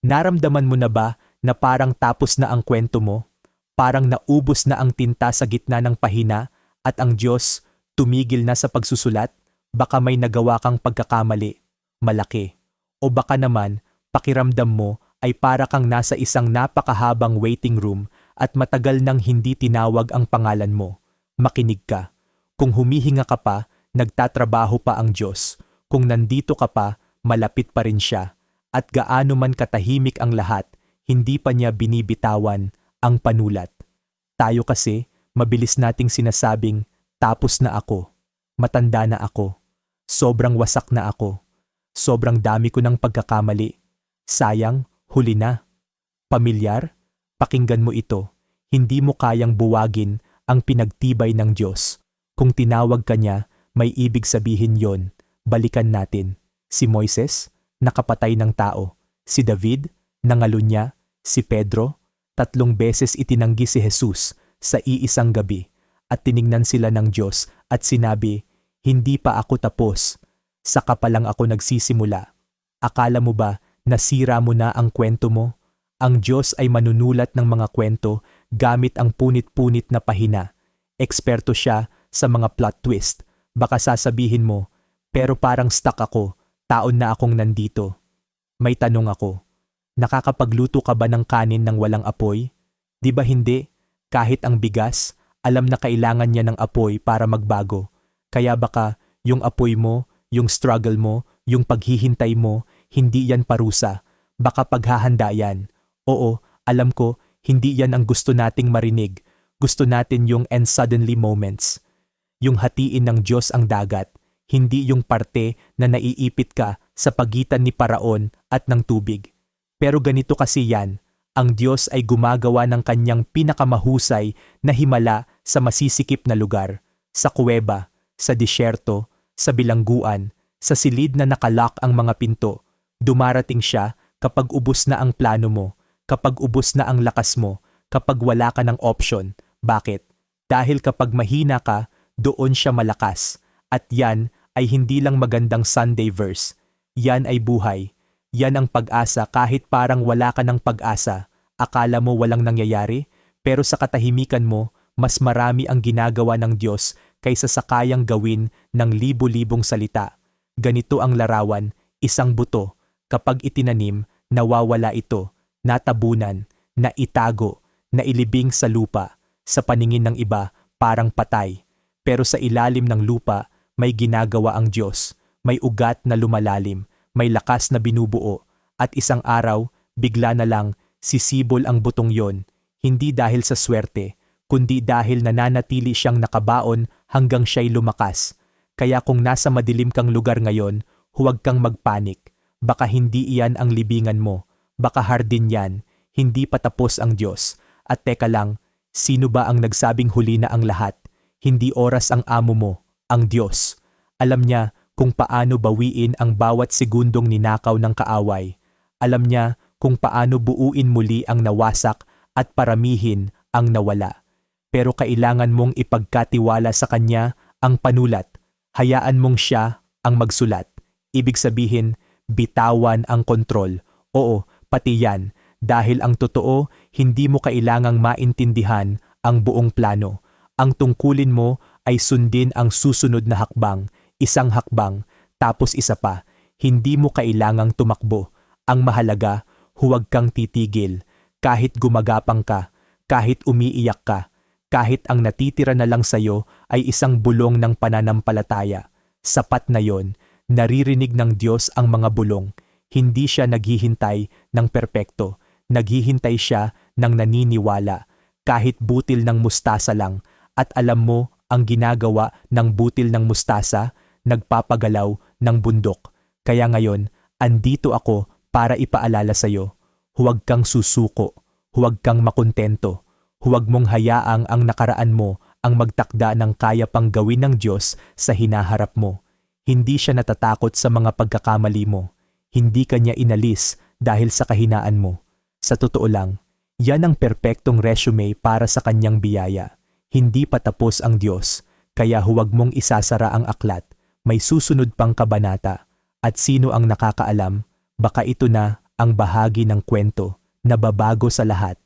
Naramdaman mo na ba na parang tapos na ang kwento mo? Parang naubos na ang tinta sa gitna ng pahina at ang Diyos tumigil na sa pagsusulat? Baka may nagawa kang pagkakamali, malaki. O baka naman, pakiramdam mo ay para kang nasa isang napakahabang waiting room at matagal nang hindi tinawag ang pangalan mo. Makinig ka. Kung humihinga ka pa, nagtatrabaho pa ang Diyos. Kung nandito ka pa, malapit pa rin siya. At gaano man katahimik ang lahat, hindi pa niya binibitawan ang panulat. Tayo kasi, mabilis nating sinasabing, tapos na ako. Matanda na ako. Sobrang wasak na ako. Sobrang dami ko ng pagkakamali. Sayang, huli na. Pamilyar? Pakinggan mo ito. Hindi mo kayang buwagin ang pinagtibay ng Diyos. Kung tinawag ka niya, may ibig sabihin yon. Balikan natin. Si Moises, nakapatay ng tao. Si David, nangalunya. Si Pedro, tatlong beses itinanggi si Jesus sa iisang gabi at tiningnan sila ng Diyos at sinabi, Hindi pa ako tapos. Saka pa lang ako nagsisimula. Akala mo ba nasira mo na ang kwento mo? Ang Diyos ay manunulat ng mga kwento gamit ang punit-punit na pahina. Eksperto siya sa mga plot twist. Baka sasabihin mo, pero parang stuck ako, taon na akong nandito. May tanong ako, nakakapagluto ka ba ng kanin ng walang apoy? Di ba hindi? Kahit ang bigas, alam na kailangan niya ng apoy para magbago. Kaya baka yung apoy mo, yung struggle mo, yung paghihintay mo, hindi yan parusa. Baka paghahanda yan. Oo, alam ko, hindi yan ang gusto nating marinig. Gusto natin yung and suddenly moments. Yung hatiin ng Diyos ang dagat, hindi yung parte na naiipit ka sa pagitan ni Paraon at ng tubig. Pero ganito kasi yan, ang Diyos ay gumagawa ng kanyang pinakamahusay na himala sa masisikip na lugar, sa kuweba, sa disyerto, sa bilangguan, sa silid na nakalock ang mga pinto. Dumarating siya kapag ubos na ang plano mo, kapag ubos na ang lakas mo, kapag wala ka ng option. Bakit? Dahil kapag mahina ka, doon siya malakas. At yan ay hindi lang magandang Sunday verse. Yan ay buhay. Yan ang pag-asa kahit parang wala ka ng pag-asa. Akala mo walang nangyayari, pero sa katahimikan mo, mas marami ang ginagawa ng Diyos kaysa sa kayang gawin ng libo-libong salita. Ganito ang larawan, isang buto. Kapag itinanim, nawawala ito, natabunan, naitago, nailibing sa lupa. Sa paningin ng iba, parang patay. Pero sa ilalim ng lupa, may ginagawa ang Diyos. May ugat na lumalalim, may lakas na binubuo, at isang araw, bigla na lang, sisibol ang butong yon, hindi dahil sa swerte, kundi dahil nananatili siyang nakabaon hanggang siya'y lumakas. Kaya kung nasa madilim kang lugar ngayon, huwag kang magpanik. Baka hindi iyan ang libingan mo. Baka hardin yan. Hindi patapos ang Diyos. At teka lang, sino ba ang nagsabing huli na ang lahat? Hindi oras ang amo mo, ang Diyos. Alam niya kung paano bawiin ang bawat segundong ninakaw ng kaaway. Alam niya kung paano buuin muli ang nawasak at paramihin ang nawala. Pero kailangan mong ipagkatiwala sa Kanya ang panulat. Hayaan mong siya ang magsulat. Ibig sabihin, bitawan ang kontrol. Oo, pati yan. Dahil ang totoo, hindi mo kailangang maintindihan ang buong plano. Ang tungkulin mo ay sundin ang susunod na hakbang, isang hakbang, tapos isa pa. Hindi mo kailangang tumakbo. Ang mahalaga, huwag kang titigil. Kahit gumagapang ka, kahit umiiyak ka, kahit ang natitira na lang sa'yo ay isang bulong ng pananampalataya. Sapat na yon, naririnig ng Diyos ang mga bulong. Hindi siya naghihintay ng perpekto. Naghihintay siya ng naniniwala. Kahit butil ng mustasa lang. At alam mo ang ginagawa ng butil ng mustasa, nagpapagalaw ng bundok. Kaya ngayon, andito ako para ipaalala sa'yo. Huwag kang susuko. Huwag kang makontento Huwag mong hayaang ang nakaraan mo ang magtakda ng kaya pang gawin ng Diyos sa hinaharap mo. Hindi siya natatakot sa mga pagkakamali mo. Hindi kanya inalis dahil sa kahinaan mo. Sa totoo lang, yan ang perpektong resume para sa kanyang biyaya. Hindi pa tapos ang Diyos, kaya huwag mong isasara ang aklat. May susunod pang kabanata. At sino ang nakakaalam, baka ito na ang bahagi ng kwento na babago sa lahat